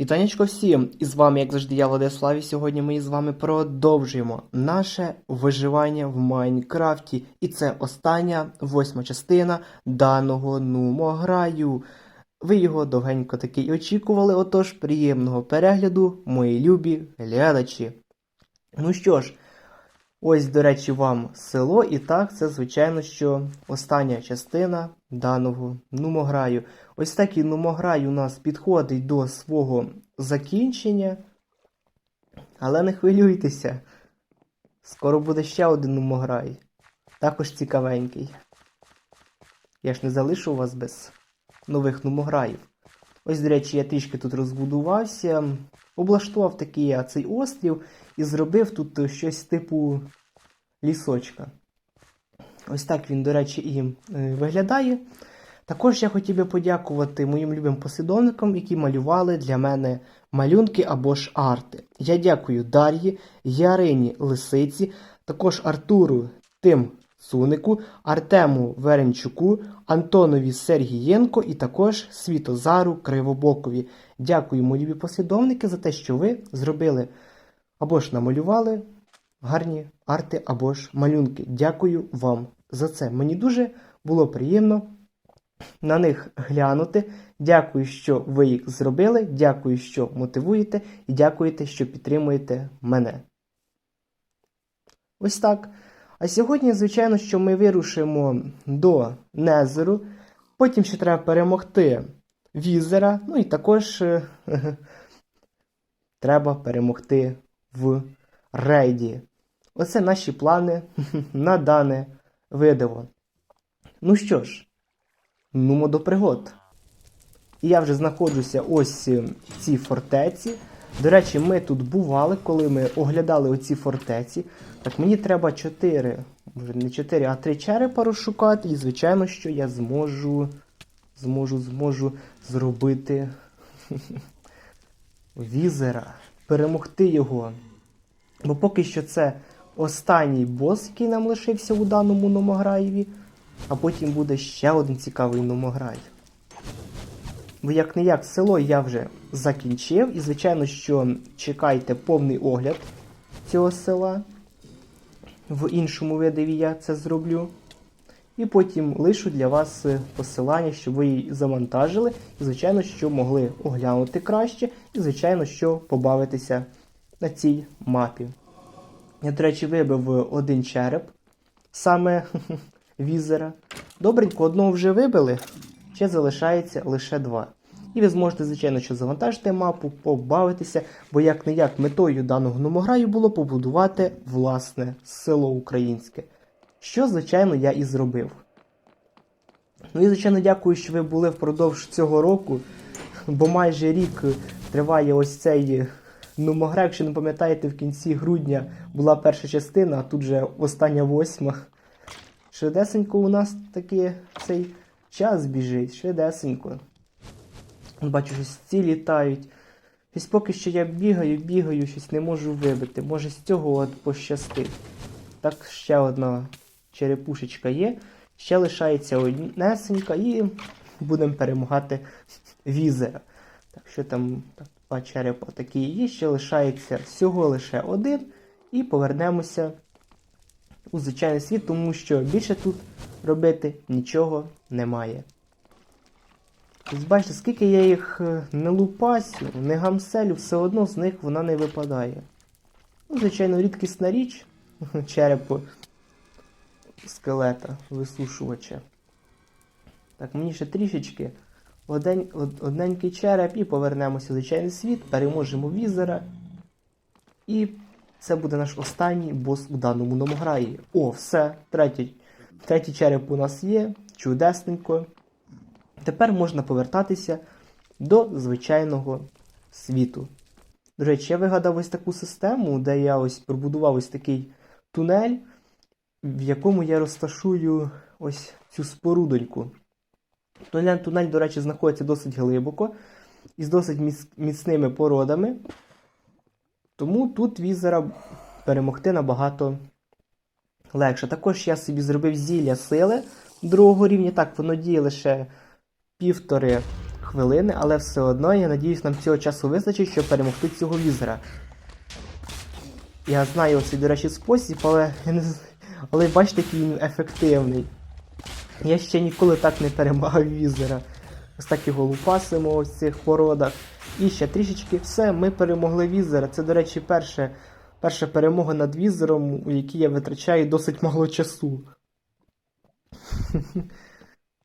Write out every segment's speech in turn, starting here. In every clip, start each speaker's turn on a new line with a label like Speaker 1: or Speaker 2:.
Speaker 1: Вітанечко всім! І з вами, як завжди, я Владислав, і сьогодні ми з вами продовжуємо наше виживання в Майнкрафті. І це остання восьма частина даного нумограю. Ви його довгенько таки і очікували, отож приємного перегляду, мої любі глядачі. Ну що ж, ось, до речі, вам село, і так, це, звичайно, що остання частина даного нумограю. Ось такий нумограй у нас підходить до свого закінчення. Але не хвилюйтеся. Скоро буде ще один нумограй. Також цікавенький. Я ж не залишу вас без нових нумограїв. Ось, до речі, я трішки тут розбудувався, облаштував такий цей острів і зробив тут щось типу лісочка. Ось так він, до речі, і е, виглядає. Також я хотів би подякувати моїм любим послідовникам, які малювали для мене малюнки або ж арти. Я дякую Дар'ї, Ярині Лисиці, також Артуру Тим Сунику, Артему Веренчуку, Антонові Сергієнко і також Світозару Кривобокові. Дякую, мої любі послідовники, за те, що ви зробили або ж намалювали гарні арти або ж малюнки. Дякую вам за це. Мені дуже було приємно на них глянути. Дякую, що ви їх зробили. Дякую, що мотивуєте, і дякуєте, що підтримуєте мене. Ось так. А сьогодні, звичайно, що ми вирушимо до Незеру. Потім ще треба перемогти Візера. Ну і також е, треба перемогти в рейді. Оце наші плани на дане видиво. Ну що ж, нумо до пригод. І я вже знаходжуся ось е, в цій фортеці. До речі, ми тут бували, коли ми оглядали оці фортеці. Так мені треба 4, може не 4, а 3 черепа розшукати. І, звичайно, що я зможу. Зможу, зможу зробити візера, перемогти його. Бо поки що це останній бос, який нам лишився у даному номограєві, а потім буде ще один цікавий номограй. Бо як не як село я вже закінчив, і звичайно, що чекайте повний огляд цього села. В іншому видиві я це зроблю. І потім лишу для вас е, посилання, щоб ви її завантажили, і, звичайно, що могли оглянути краще, і, звичайно, що побавитися на цій мапі. Я, до речі, вибив один череп, саме візера. Добренько, одного вже вибили, ще залишається лише два. І ви зможете, звичайно, що завантажити мапу, побавитися, бо як не як метою даного номограю було побудувати власне село українське. Що, звичайно, я і зробив. Ну і, звичайно, дякую, що ви були впродовж цього року, бо майже рік триває ось цей номогра. Якщо не пам'ятаєте, в кінці грудня була перша частина, а тут вже остання восьма. Швидесенько у нас таки цей час біжить, швидесенько. Бачу, щось ці літають. Ось поки що я бігаю, бігаю, щось не можу вибити. Може з цього от пощастить. Так, ще одна черепушечка є. Ще лишається однесенька і будемо перемагати візера. Так що там два черепа такі є. Ще лишається всього лише один. І повернемося у звичайний світ, тому що більше тут робити нічого немає. Бачите, скільки я їх е, не лупасю, не гамселю, все одно з них вона не випадає. Ну, звичайно, рідкісна річ черепу скелета, висушувача. Так, мені ще трішечки Одень, од- одненький череп і повернемося в звичайний світ, переможемо візера. І це буде наш останній бос у даному номограї. О, все, третій, третій череп у нас є, чудесненько. Тепер можна повертатися до звичайного світу. До речі, я вигадав ось таку систему, де я ось пробудував ось такий тунель, в якому я розташую ось цю спорудоньку. Тунель, тунель, до речі, знаходиться досить глибоко і з досить міц- міцними породами. Тому тут візера перемогти набагато легше. Також я собі зробив зілля сили другого рівня. Так, воно діє лише півтори хвилини, але все одно, я надіюсь, нам цього часу вистачить, щоб перемогти цього візера. Я знаю цей, до речі, спосіб, але але бачите, який він ефективний. Я ще ніколи так не перемагав візера. Ось так його лупасимо в цих породах. І ще трішечки все, ми перемогли візера. Це, до речі, перше, перша перемога над візером, у якій я витрачаю досить мало часу.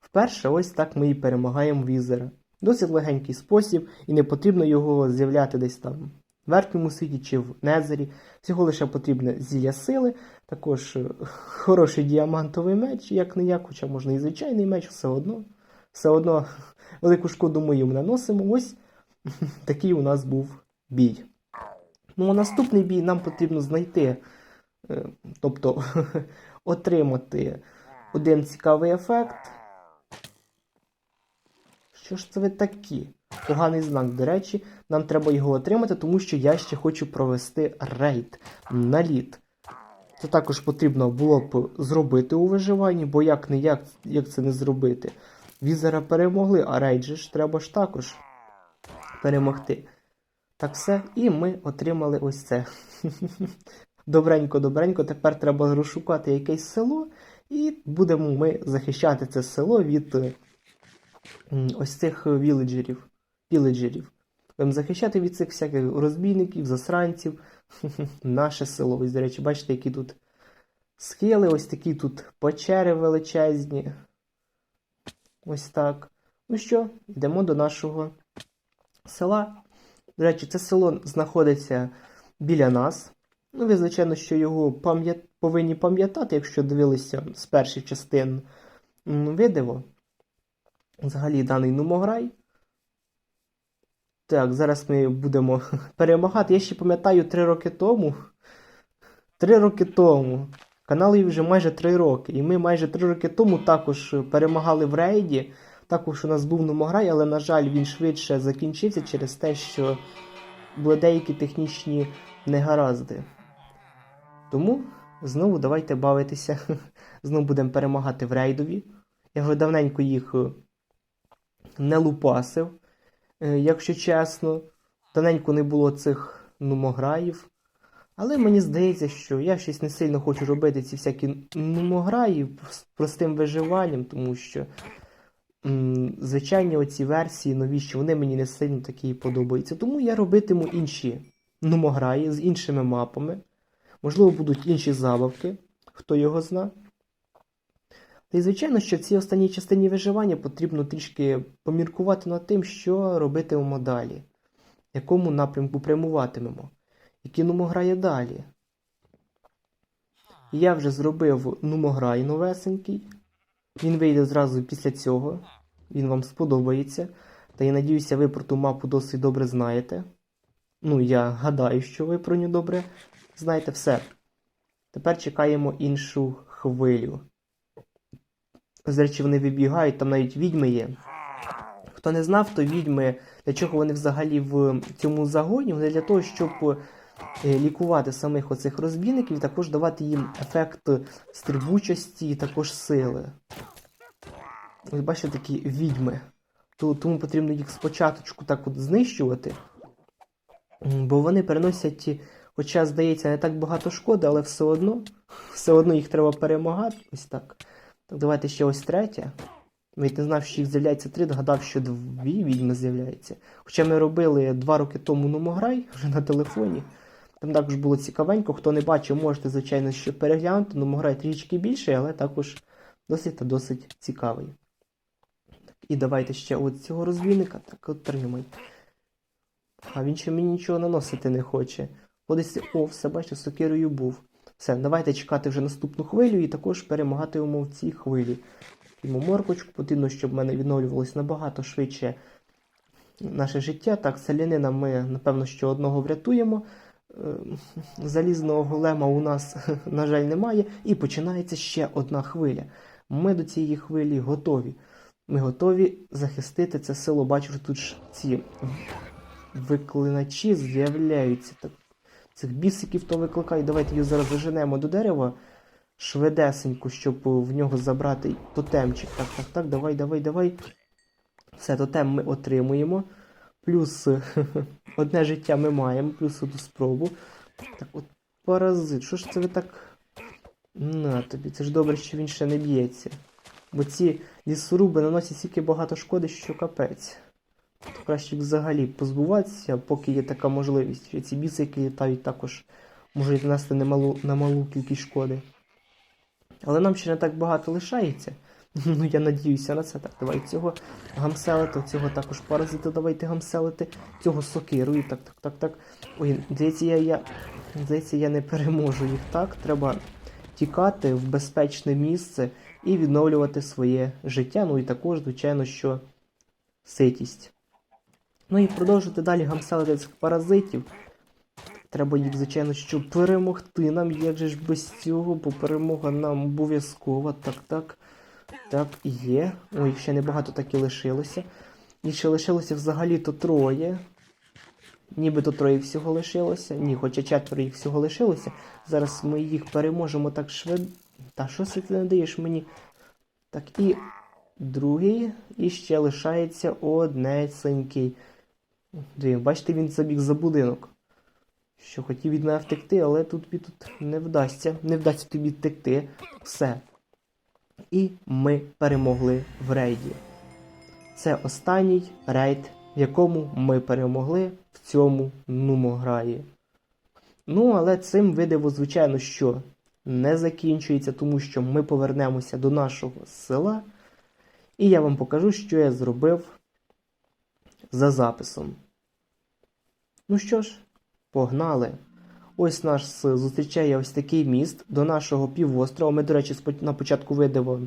Speaker 1: Вперше ось так ми і перемагаємо візера. Досить легенький спосіб, і не потрібно його з'являти десь там в верхньому світі чи в незері. Всього лише потрібне зілля сили, також е, хороший діамантовий меч, як не як, хоча можна і звичайний меч, все одно. Все одно велику шкоду ми їм наносимо. Ось такий у нас був бій. Ну, а наступний бій нам потрібно знайти, е, тобто отримати один цікавий ефект. Що ж це ви такі? Поганий знак, до речі, нам треба його отримати, тому що я ще хочу провести рейд на лід. Це також потрібно було б зробити у виживанні, бо як не як, як це не зробити. Візера перемогли, а рейд же ж треба ж також перемогти. Так все, і ми отримали ось це. Добренько, добренько, тепер треба розшукати якесь село, і будемо ми захищати це село від е, ось цих віледжерів. Віледжерів. Будемо захищати від цих всяких розбійників, засранців. Наше село. Ось, до речі, бачите, які тут схили, ось такі тут печери величезні. Ось так. Ну що, йдемо до нашого села. До речі, це село знаходиться біля нас. Ну, ви, звичайно, що його пам'ят... повинні пам'ятати, якщо дивилися з перших частин відео. Взагалі даний нумограй. Так, зараз ми будемо перемагати. Я ще пам'ятаю три роки тому. Три роки тому. Каналу вже майже три роки. І ми майже три роки тому також перемагали в рейді. Також у нас був нумограй, але, на жаль, він швидше закінчився через те, що були деякі технічні негаразди. Тому знову давайте бавитися. Знову будемо перемагати в рейдові. Я вже давненько їх е, не лупасив, е, якщо чесно. Давненько не було цих нумограїв. Але мені здається, що я щось не сильно хочу робити ці всякі нумограї з простим виживанням, тому що звичайні оці версії новіші, вони мені не сильно такі подобаються. Тому я робитиму інші нумограї з іншими мапами. Можливо, будуть інші забавки, хто його зна. Й звичайно, що в цій останній частині виживання потрібно трішки поміркувати над тим, що робитимемо далі, якому напрямку прямуватимемо, які нумограє далі. Я вже зробив нумограй новесенький. Він вийде зразу після цього. Він вам сподобається. Та я надіюся, ви про ту мапу досить добре знаєте. Ну, я гадаю, що ви про нього добре знаєте все. Тепер чекаємо іншу хвилю. З речі, вони вибігають, там навіть відьми є. Хто не знав, то відьми, для чого вони взагалі в цьому загоні? Вони для того, щоб е, лікувати самих оцих розбійників, також давати їм ефект стрибучості і також сили. Ось бачите такі відьми. Тому потрібно їх спочатку так от знищувати. Бо вони переносять, хоча, здається, не так багато шкоди, але все одно, все одно їх треба перемагати. Ось так. Так, давайте ще ось третє. Навіть не знав, що їх з'являється три, догадав, що дві відьми з'являються. Хоча ми робили два роки тому Нумограй вже на телефоні. Там також було цікавенько. Хто не бачив, можете, звичайно, ще переглянути. Нумограй трішки більший, але також досить та досить цікавий. І давайте ще от цього розвійника так отримай. А він ще мені нічого наносити не хоче. Ходиться, о, все, бачите, сокирою був. Все, давайте чекати вже наступну хвилю і також перемагатимемо в цій хвилі. Йому моркочку, потрібно, щоб в мене відновлювалось набагато швидше наше життя. Так, селянина ми, напевно, що одного врятуємо. Е, Залізного голема у нас, на жаль, немає. І починається ще одна хвиля. Ми до цієї хвилі готові. Ми готові захистити це село. Бачу, тут ж ці виклиначі з'являються. Так, цих бісиків то викликає. Давайте його зараз заженемо до дерева швидесенько, щоб в нього забрати тотемчик. Так, так, так, давай, давай, давай. Все, тотем ми отримуємо. Плюс одне життя ми маємо, плюс одну спробу. Так от паразит, що ж це ви так. На тобі, це ж добре, що він ще не б'ється. Бо ці лісоруби наносять стільки багато шкоди, що капець. То краще взагалі позбуватися, поки є така можливість. Ці біси, які літають, також можуть нанести немалу, немалу кількість шкоди. Але нам ще не так багато лишається. Ну, я надіюся на це. Так, давай цього гамселити, цього також паразита давайте гамселити, цього сокиру і так, так, так, так. Ой, здається, я, я, здається, я не переможу їх так. Треба тікати в безпечне місце і відновлювати своє життя. Ну і також, звичайно, що ситість. Ну і продовжувати далі гамселити цих паразитів. Треба їх, звичайно, що перемогти нам, як же ж без цього, бо перемога нам обов'язкова. Так, так. Так, є. Ой, ще небагато так і лишилося. І ще лишилося взагалі-то троє. Нібито троє всього лишилося. Ні, хоча четверо їх всього лишилося. Зараз ми їх переможемо так швидко. Та що це ти не даєш мені? Так, і другий. І ще лишається однесенький. Дві, бачите, він забіг за будинок. Що хотів від мене втекти, але тут тут не вдасться. Не вдасться тобі втекти. Все. І ми перемогли в рейді. Це останній рейд, в якому ми перемогли в цьому нумограї. Ну, але цим видиво, звичайно, що не закінчується, тому що ми повернемося до нашого села. І я вам покажу, що я зробив за записом. Ну що ж, погнали! Ось нас зустрічає ось такий міст до нашого півострова. Ми, до речі, на початку видиво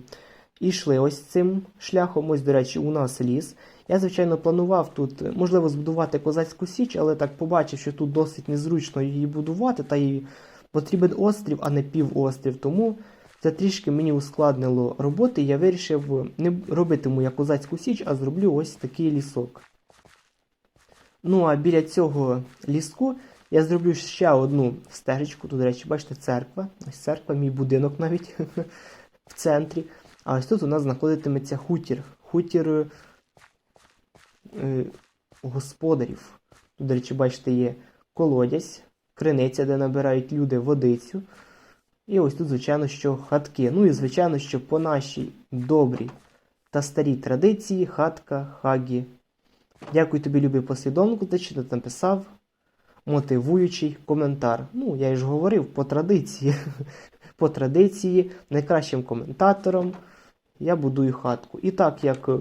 Speaker 1: йшли ось цим шляхом. Ось, до речі, у нас ліс. Я, звичайно, планував тут, можливо, збудувати козацьку січ, але так побачив, що тут досить незручно її будувати, та й потрібен острів, а не півострів. Тому це трішки мені ускладнило роботи. Я вирішив не робитиму я козацьку січ, а зроблю ось такий лісок. Ну а біля цього ліску я зроблю ще одну стежечку. Тут, до речі, бачите, церква. Ось церква, мій будинок навіть в центрі. А ось тут у нас знаходитиметься хутір. Хутір е, господарів. Тут, до речі, бачите, є колодязь, криниця, де набирають люди водицю. І ось тут, звичайно, що хатки. Ну і, звичайно, що по нашій добрій та старій традиції хатка Хагі. Дякую тобі, любий послідовнику, за що ти написав мотивуючий коментар. Ну, я ж говорив по традиції. По традиції, найкращим коментатором я будую хатку. І так як е,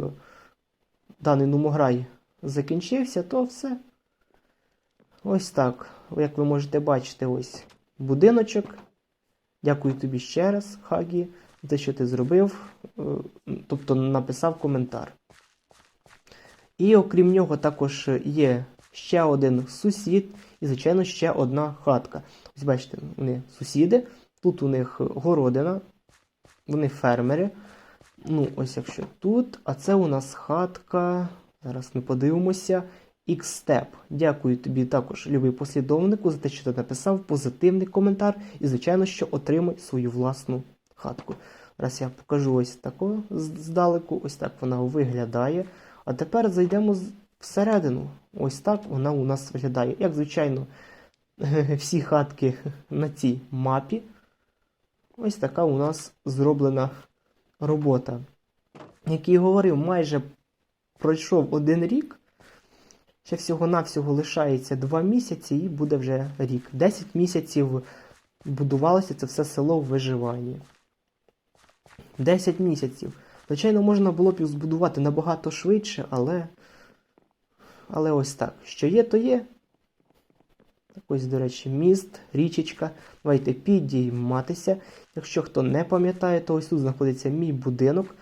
Speaker 1: даний нумограй закінчився, то все. Ось так. Як ви можете бачити, ось будиночок. Дякую тобі ще раз, Хагі, за те, що ти зробив, е, тобто написав коментар. І окрім нього, також є ще один сусід і, звичайно, ще одна хатка. Ось бачите, вони сусіди, тут у них городина, вони фермери. Ну, ось якщо тут, а це у нас хатка. Зараз ми подивимося. X-Step. Дякую тобі також, любий послідовнику, за те, що ти написав позитивний коментар. І, звичайно, що отримай свою власну хатку. Зараз я покажу ось таку здалеку, ось так вона виглядає. А тепер зайдемо всередину. Ось так вона у нас виглядає. Як звичайно, всі хатки на цій мапі. Ось така у нас зроблена робота. Як і говорив, майже пройшов один рік. Ще всього-навсього лишається 2 місяці і буде вже рік. 10 місяців будувалося це все село в виживанні. 10 місяців. Звичайно, можна було б збудувати набагато швидше, але. Але ось так. Що є, то є. Так ось, до речі, міст, річечка. Давайте підійматися. Якщо хто не пам'ятає, то ось тут знаходиться мій будинок.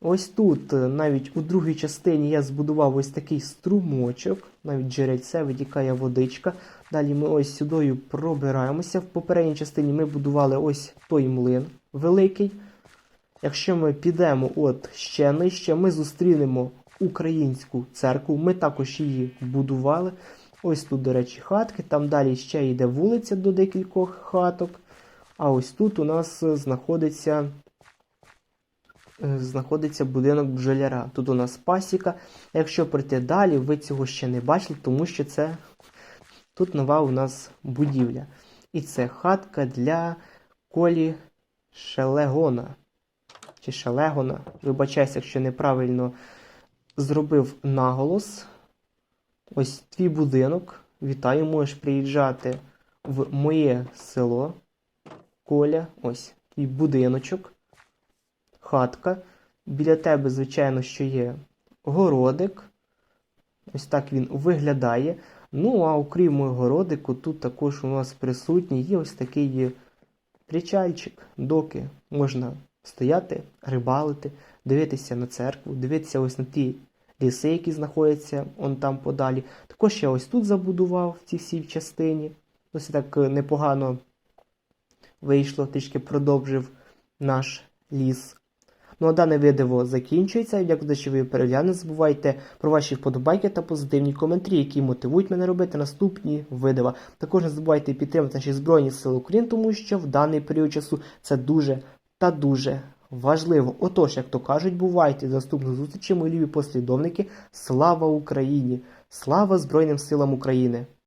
Speaker 1: Ось тут, е, навіть у другій частині, я збудував ось такий струмочок, навіть джерельце, витікає водичка. Далі ми ось сюди пробираємося. В попередній частині ми будували ось той млин великий. Якщо ми підемо от ще нижче, ми зустрінемо українську церкву. Ми також її будували. Ось тут, до речі, хатки. Там далі ще йде вулиця до декількох хаток. А ось тут у нас е, знаходиться знаходиться будинок бджоляра. Тут у нас пасіка. Якщо пройти далі, ви цього ще не бачили, тому що це тут нова у нас будівля. І це хатка для колі Шелегона. Чи Шелегона. Вибачайся, якщо неправильно зробив наголос. Ось твій будинок. Вітаю, можеш приїжджати в моє село. Коля, ось твій будиночок, хатка. Біля тебе, звичайно, що є городик. Ось так він виглядає. Ну, а окрім городику, тут також у нас присутній є ось такий причальчик, доки можна стояти, рибалити, дивитися на церкву, дивитися ось на ті ліси, які знаходяться он там подалі. Також я ось тут забудував в цій всій частині. Ось так непогано вийшло, трішки продовжив наш ліс. Ну а дане відео закінчується. Дякую, за що ви переглянули. Не забувайте про ваші вподобайки та позитивні коментарі, які мотивують мене робити наступні відео. Також не забувайте підтримати наші Збройні Сили України, тому що в даний період часу це дуже та дуже важливо. Отож, як то кажуть, бувайте до наступних зустрічей, мої любі послідовники. Слава Україні! Слава Збройним силам України!